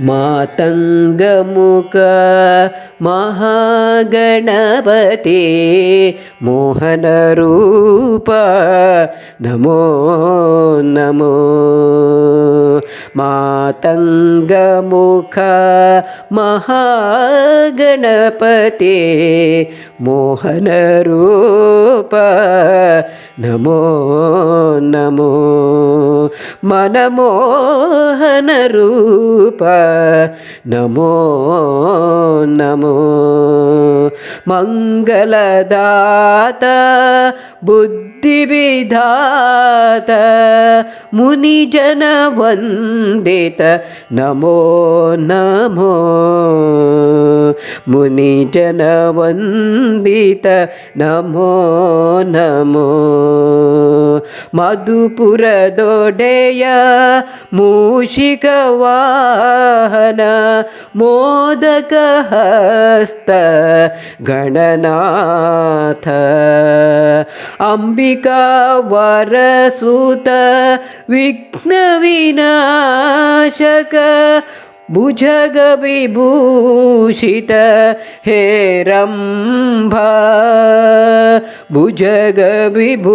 మాతంగముఖ మహాగణపతి మోహన రూప నమో నమో. మాతంగముఖ మహాగణపతి మోహన రూప నమో నమో. మనమోహన రూప నమో నమో. మంగళదాత బుద్ధి విధాత మునిజన వందిత నమో నమో. మునిజన వందిత నమో నమో. ಮಧುಪುರ ದೊಡೆಯ ಮೂಷಿಕ ವಾಹನ ಮೋದಕ ಹಸ್ತ ಗಣನಾಥ. ಅಂಬಿಕಾ ವರಸುತ ವಿಘ್ನ ವಿನಾಶಕ ಭುಜಗ ವಿಭೂಷಿತ ಹೇರಂಭ भुजगविभूषित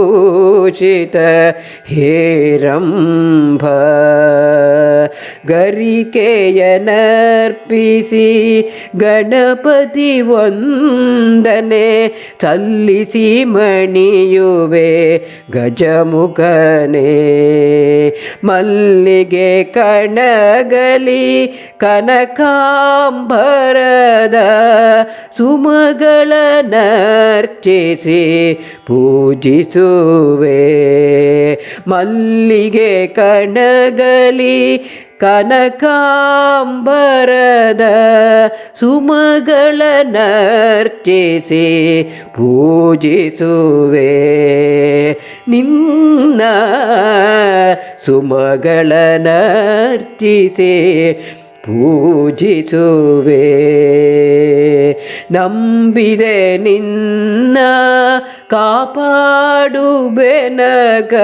हेरम्भ ಗರಿಕೆಯನರ್ಪಿಸಿ ಗಣಪತಿ ವಂದನೆ ಸಲ್ಲಿಸಿ ಮಣಿಯುವೆ ಗಜಮುಖನೇ ಮಲ್ಲಿಗೆ ಕಣಗಲಿ ಕನಕಾಂಬರದ ಸುಮಗಳ ನರ್ಚಿಸಿ ಪೂಜಿಸುವೆ ಮಲ್ಲಿಗೆ ಕಣಗಲಿ ಕನಕಾಂಬರದ ಸುಮಗಳ ನರ್ಚಿಸಿ ಪೂಜಿಸುವೆ ನಿನ್ನ ಸುಮಗಳ ನರ್ಚಿಸಿ ಪೂಜಿಸುವೆ ನಂಬಿದೆ ನಿನ್ನ ಕಾಪಾಡು ಬೆನಗ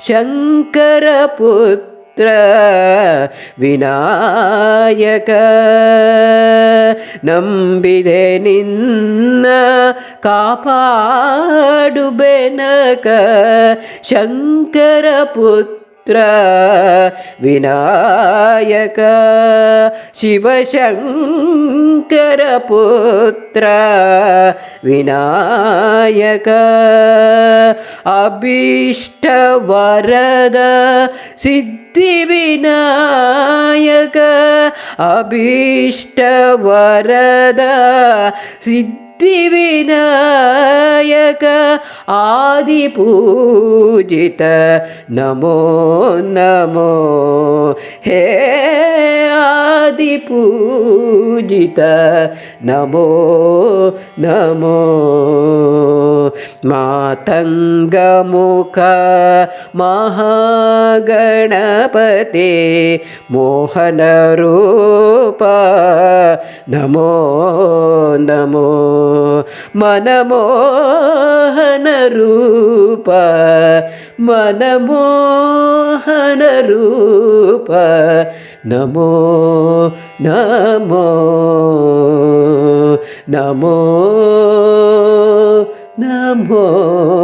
ಶಂಕರ ಪುತ್ರ त्र विनायक नम्बिदे निन्न कापाडुबेनक शङ्करपुत्र पुत्र विनायक। शिवशङ्करपुत्र विनायक। अभीष्टवरद सिद्धिविनायक। अभीष्टवरद सिद्धि సిద్ధి వినాయక ఆది పూజిత నమో నమో. హే ఆది పూజిత నమో నమో. మాతంగముఖ మహాగణపతే మోహన రూప నమో నమో. మనమోహన రూప మనమోహన రూప నమో నమో నమో నమో.